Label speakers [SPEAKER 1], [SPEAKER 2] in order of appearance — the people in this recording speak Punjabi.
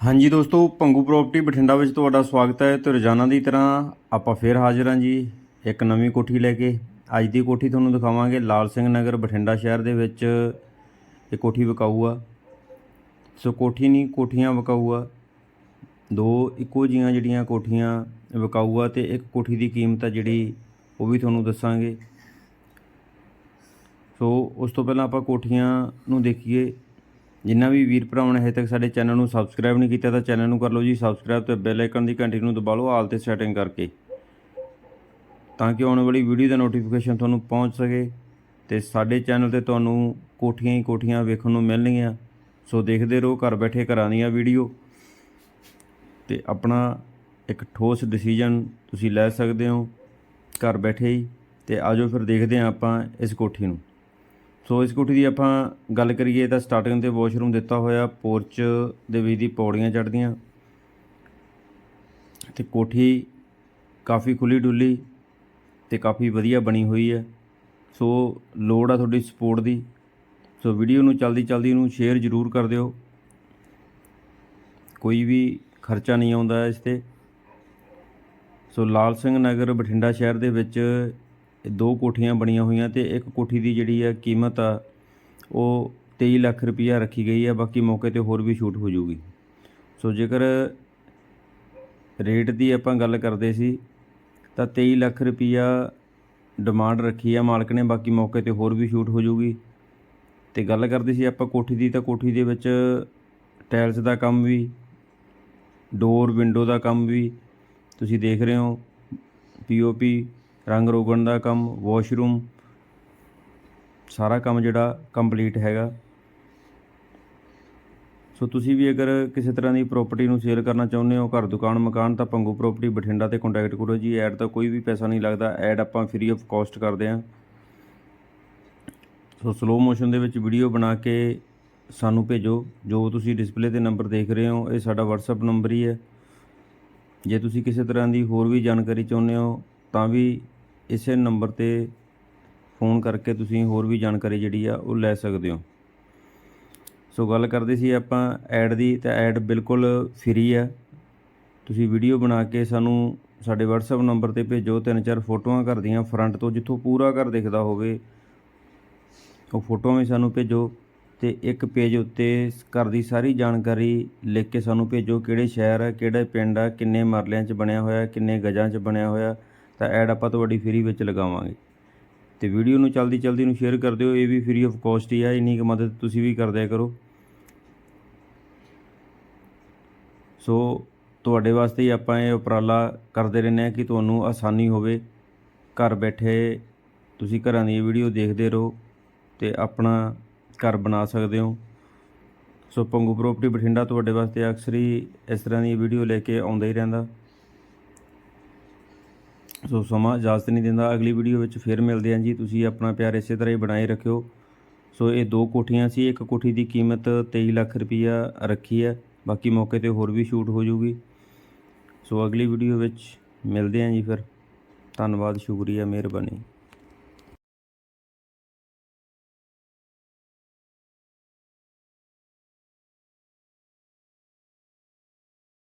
[SPEAKER 1] ਹਾਂਜੀ ਦੋਸਤੋ, ਪੰਗੂ ਪ੍ਰਾਪਰਟੀ ਬਠਿੰਡਾ ਵਿੱਚ ਤੁਹਾਡਾ ਸਵਾਗਤ ਹੈ ਤੇ ਰੋਜ਼ਾਨਾ ਦੀ ਤਰ੍ਹਾਂ ਆਪਾਂ ਫੇਰ ਹਾਜ਼ਰ ਹਾਂ ਜੀ ਇੱਕ ਨਵੀਂ ਕੋਠੀ ਲੈ ਕੇ। ਅੱਜ ਦੀ ਕੋਠੀ ਤੁਹਾਨੂੰ ਦਿਖਾਵਾਂਗੇ। ਲਾਲ ਸਿੰਘ ਨਗਰ ਬਠਿੰਡਾ ਸ਼ਹਿਰ ਦੇ ਵਿੱਚ ਇਹ ਕੋਠੀ ਵਿਕਾਊ ਆ ਸੋ ਕੋਠੀ ਨਹੀਂ, ਕੋਠੀਆਂ ਵਿਕਾਊ ਆ ਦੋ ਇੱਕੋ ਜੀਆਂ ਜਿਹੜੀਆਂ ਕੋਠੀਆਂ ਵਿਕਾਊ ਆ ਤੇ ਇੱਕ ਕੋਠੀ ਦੀ ਕੀਮਤ ਆ ਜਿਹੜੀ ਉਹ ਵੀ ਤੁਹਾਨੂੰ ਦੱਸਾਂਗੇ। ਸੋ ਉਸ ਤੋਂ ਪਹਿਲਾਂ ਆਪਾਂ ਕੋਠੀਆਂ ਨੂੰ ਦੇਖੀਏ। ਜਿੰਨਾ ਵੀ ਵੀਰ ਭਰਾਵਾਂ ਨੇ ਹਜੇ ਤੱਕ ਸਾਡੇ ਚੈਨਲ ਨੂੰ ਸਬਸਕ੍ਰਾਈਬ ਨਹੀਂ ਕੀਤਾ ਤਾਂ ਚੈਨਲ ਨੂੰ ਕਰ ਲਓ ਜੀ ਸਬਸਕ੍ਰਾਈਬ ਤੇ ਬੈਲ ਆਈਕਨ ਦੀ ਘੰਟੀ ਨੂੰ ਦਬਾ ਲਓ, ਆਲ ਤੇ ਸੈਟਿੰਗ ਕਰਕੇ। ਤਾਂ ਕਿ ਆਉਣ ਵਾਲੀ ਵੀਡੀਓ ਦਾ ਨੋਟੀਫਿਕੇਸ਼ਨ ਤੁਹਾਨੂੰ ਪਹੁੰਚ ਸਕੇ ਤੇ ਸਾਡੇ ਚੈਨਲ ਤੇ ਤੁਹਾਨੂੰ ਕੋਠੀਆਂ ਹੀ ਕੋਠੀਆਂ ਵੇਖਣ ਨੂੰ ਮਿਲਣਗੀਆਂ। ਸੋ ਦੇਖਦੇ ਰਹੋ, ਘਰ ਬੈਠੇ ਘਰਾਂ ਦੀਆਂ ਵੀਡੀਓ ਤੇ ਆਪਣਾ ਇੱਕ ਠੋਸ ਡਿਸੀਜਨ ਤੁਸੀਂ ਲੈ ਸਕਦੇ ਹੋ, ਘਰ ਬੈਠੇ ਹੀ। ਤੇ ਆਜੋ ਫਿਰ ਦੇਖਦੇ ਹਾਂ ਆਪਾਂ ਇਸ ਕੋਠੀ ਨੂੰ। ਸੋ ਇਸ ਕੋਠੀ ਦੀ ਆਪਾਂ ਗੱਲ ਕਰੀਏ ਤਾਂ ਸਟਾਰਟਿੰਗ ਤੇ ਵਾਸ਼ਰੂਮ ਦਿੱਤਾ ਹੋਇਆ ਪੋਰਚ ਦੇ ਵਿੱਚ ਦੀ ਪੌੜੀਆਂ ਚੜ੍ਹਦੀਆਂ। ਤੇ ਕੋਠੀ ਕਾਫੀ ਖੁੱਲੀ ਡੁੱਲੀ ਤੇ ਕਾਫੀ ਵਧੀਆ ਬਣੀ ਹੋਈ ਹੈ। ਸੋ ਲੋੜ ਆ ਤੁਹਾਡੀ ਸਪੋਰਟ ਦੀ। ਸੋ ਵੀਡੀਓ ਨੂੰ ਚਲਦੀ ਚਲਦੀ ਨੂੰ ਸ਼ੇਅਰ ਜ਼ਰੂਰ ਕਰ ਦਿਓ। ਕੋਈ ਵੀ ਖਰਚਾ ਨਹੀਂ ਆਉਂਦਾ ਇਸ ਤੇ। ਸੋ ਲਾਲ ਸਿੰਘ ਨਗਰ ਬਠਿੰਡਾ ਸ਼ਹਿਰ ਦੇ ਵਿੱਚ ਦੋ ਕੋਠੀਆਂ ਬਣੀਆਂ ਹੋਈਆਂ ਤੇ ਇੱਕ ਕੋਠੀ ਦੀ ਜਿਹੜੀ ਆ ਕੀਮਤ ਆ, ਉਹ 23 ਲੱਖ ਰੁਪਈਆ ਰੱਖੀ ਗਈ ਆ, ਬਾਕੀ ਮੌਕੇ ਤੇ ਹੋਰ ਵੀ ਛੂਟ ਹੋ ਜਾਊਗੀ। ਸੋ ਜੇਕਰ ਰੇਟ ਦੀ ਆਪਾਂ ਗੱਲ ਕਰਦੇ ਸੀ, ਤਾਂ 23 ਲੱਖ ਰੁਪਈਆ ਡਿਮਾਂਡ ਰੱਖੀ ਆ ਮਾਲਕ ਨੇ, ਬਾਕੀ ਮੌਕੇ ਤੇ ਹੋਰ ਵੀ ਛੂਟ ਹੋ ਜਾਊਗੀ। ਤੇ ਗੱਲ ਕਰਦੇ ਸੀ ਆਪਾਂ ਕੋਠੀ ਦੀ, ਤਾਂ ਕੋਠੀ ਦੇ ਵਿੱਚ ਟਾਇਲਸ ਦਾ ਕੰਮ ਵੀ, ਡੋਰ ਵਿੰਡੋ ਦਾ ਕੰਮ ਵੀ, ਤੁਸੀਂ ਦੇਖ ਰਹੇ ਹੋ ਪੀਓਪੀ ਰੰਗ ਰੋਗਣ ਦਾ ਕੰਮ ਵਾਸ਼ਰੂਮ ਸਾਰਾ ਕੰਮ ਜਿਹੜਾ ਕੰਪਲੀਟ ਹੈਗਾ। ਸੋ ਤੁਸੀਂ ਵੀ ਅਗਰ ਕਿਸੇ ਤਰ੍ਹਾਂ ਦੀ ਪ੍ਰਾਪਰਟੀ ਨੂੰ ਸੇਲ ਕਰਨਾ ਚਾਹੁੰਦੇ ਹੋ, ਘਰ, ਦੁਕਾਨ, ਮਕਾਨ, ਤਾਂ ਪੰਗੂ ਪ੍ਰਾਪਰਟੀ ਬਠਿੰਡਾ ਤੇ ਕੰਟੈਕਟ ਕਰੋ ਜੀ। ਐਡ ਤਾਂ ਕੋਈ ਵੀ ਪੈਸਾ ਨਹੀਂ ਲੱਗਦਾ। ਐਡ ਆਪਾਂ ਫ੍ਰੀ ਆਫ ਕਾਸਟ ਕਰਦੇ ਹਾਂ। ਸੋ ਸਲੋ ਮੋਸ਼ਨ ਦੇ ਵਿੱਚ ਵੀਡੀਓ ਬਣਾ ਕੇ ਸਾਨੂੰ ਭੇਜੋ। ਜੋ ਤੁਸੀਂ ਡਿਸਪਲੇ ਤੇ ਨੰਬਰ ਦੇਖ ਰਹੇ ਹੋ, ਇਹ ਸਾਡਾ WhatsApp ਨੰਬਰ ਹੀ ਹੈ। ਜੇ ਤੁਸੀਂ ਕਿਸੇ ਤਰ੍ਹਾਂ ਦੀ ਹੋਰ ਵੀ ਜਾਣਕਾਰੀ ਚਾਹੁੰਦੇ ਹੋ, ਤਾਂ ਵੀ ਇਸੇ ਨੰਬਰ ਤੇ ਫੋਨ ਕਰਕੇ ਤੁਸੀਂ ਹੋਰ ਵੀ ਜਾਣਕਾਰੀ ਜਿਹੜੀ ਆ ਉਹ ਲੈ ਸਕਦੇ ਹੋ। ਸੋ ਗੱਲ ਕਰਦੇ ਸੀ ਆਪਾਂ ਐਡ ਦੀ, ਤਾਂ ਐਡ ਬਿਲਕੁਲ ਫ੍ਰੀ ਆ। ਤੁਸੀਂ ਵੀਡੀਓ ਬਣਾ ਕੇ ਸਾਨੂੰ ਸਾਡੇ WhatsApp ਨੰਬਰ ਤੇ ਭੇਜੋ, ਤਿੰਨ ਚਾਰ ਫੋਟੋਆਂ ਘਰ ਦੀਆਂ ਫਰੰਟ ਤੋਂ, ਜਿੱਥੋਂ ਪੂਰਾ ਘਰ ਦਿਖਦਾ ਹੋਵੇ, ਉਹ ਫੋਟੋਆਂ ਵੀ ਸਾਨੂੰ ਭੇਜੋ ਤੇ ਇੱਕ ਪੇਜ ਉੱਤੇ ਘਰ ਦੀ ਸਾਰੀ ਜਾਣਕਾਰੀ ਲਿਖ ਕੇ ਸਾਨੂੰ ਭੇਜੋ ਕਿਹੜੇ ਸ਼ਹਿਰ ਹੈ ਕਿਹੜਾ ਪਿੰਡ ਹੈ ਕਿੰਨੇ ਮਰਲਿਆਂ 'ਚ ਬਣਿਆ ਹੋਇਆ, ਕਿੰਨੇ ਗਜਾਂ 'ਚ ਬਣਿਆ ਹੋਇਆ। ਤਾਂ ਐਡ ਆਪਾਂ ਤੁਹਾਡੀ ਫ੍ਰੀ ਵਿੱਚ ਲਗਾਵਾਂਗੇ। ਤੇ ਵੀਡੀਓ ਨੂੰ ਚਲਦੀ ਚਲਦੀ ਨੂੰ ਸ਼ੇਅਰ ਕਰ ਦਿਓ, ਇਹ ਵੀ ਫ੍ਰੀ ਆਫ ਕਾਸਟ ਹੀ ਆ, ਇੰਨੀ ਕੁ ਮਦਦ ਤੁਸੀਂ ਵੀ ਕਰਦਿਆ ਕਰੋ। ਸੋ ਤੁਹਾਡੇ ਵਾਸਤੇ ਹੀ ਆਪਾਂ ਇਹ ਉਪਰਾਲਾ ਕਰਦੇ ਰਹਿੰਦੇ ਹਾਂ ਕਿ ਤੁਹਾਨੂੰ ਆਸਾਨੀ ਹੋਵੇ, ਘਰ ਬੈਠੇ ਤੁਸੀਂ ਘਰਾਂ ਦੀ ਵੀਡੀਓ ਦੇਖਦੇ ਰਹੋ ਤੇ ਆਪਣਾ ਘਰ ਬਣਾ ਸਕਦੇ ਹੋ। ਸੋ ਪੰਗੂ ਪ੍ਰਾਪਰਟੀ ਬਠਿੰਡਾ ਤੁਹਾਡੇ ਵਾਸਤੇ ਅਕਸਰ ਹੀ ਇਸ ਤਰ੍ਹਾਂ ਦੀ ਵੀਡੀਓ ਲੈ ਕੇ ਆਉਂਦਾ ਹੀ ਰਹਿੰਦਾ। ਸੋ ਸਮਾਂ ਇਜਾਜ਼ਤ ਨਹੀਂ ਦਿੰਦਾ। ਅਗਲੀ ਵੀਡੀਓ ਵਿੱਚ ਫਿਰ ਮਿਲਦੇ ਹਾਂ ਜੀ। ਤੁਸੀਂ ਆਪਣਾ ਪਿਆਰ ਇਸੇ ਤਰ੍ਹਾਂ ਹੀ ਬਣਾਏ ਰੱਖਿਓ। ਸੋ ਇਹ ਦੋ ਕੋਠੀਆਂ ਸੀ। ਇੱਕ ਕੋਠੀ ਦੀ ਕੀਮਤ 23 ਲੱਖ ਰੁਪਈਆ ਰੱਖੀ ਹੈ। ਬਾਕੀ ਮੌਕੇ ਤੇ ਹੋਰ ਵੀ ਸ਼ੂਟ ਹੋ ਜਾਊਗੀ ਸੋ ਅਗਲੀ ਵੀਡੀਓ ਵਿੱਚ ਮਿਲਦੇ ਹਾਂ ਜੀ ਫਿਰ। ਧੰਨਵਾਦ, ਸ਼ੁਕਰੀਆ, ਮਿਹਰਬਾਨੀ।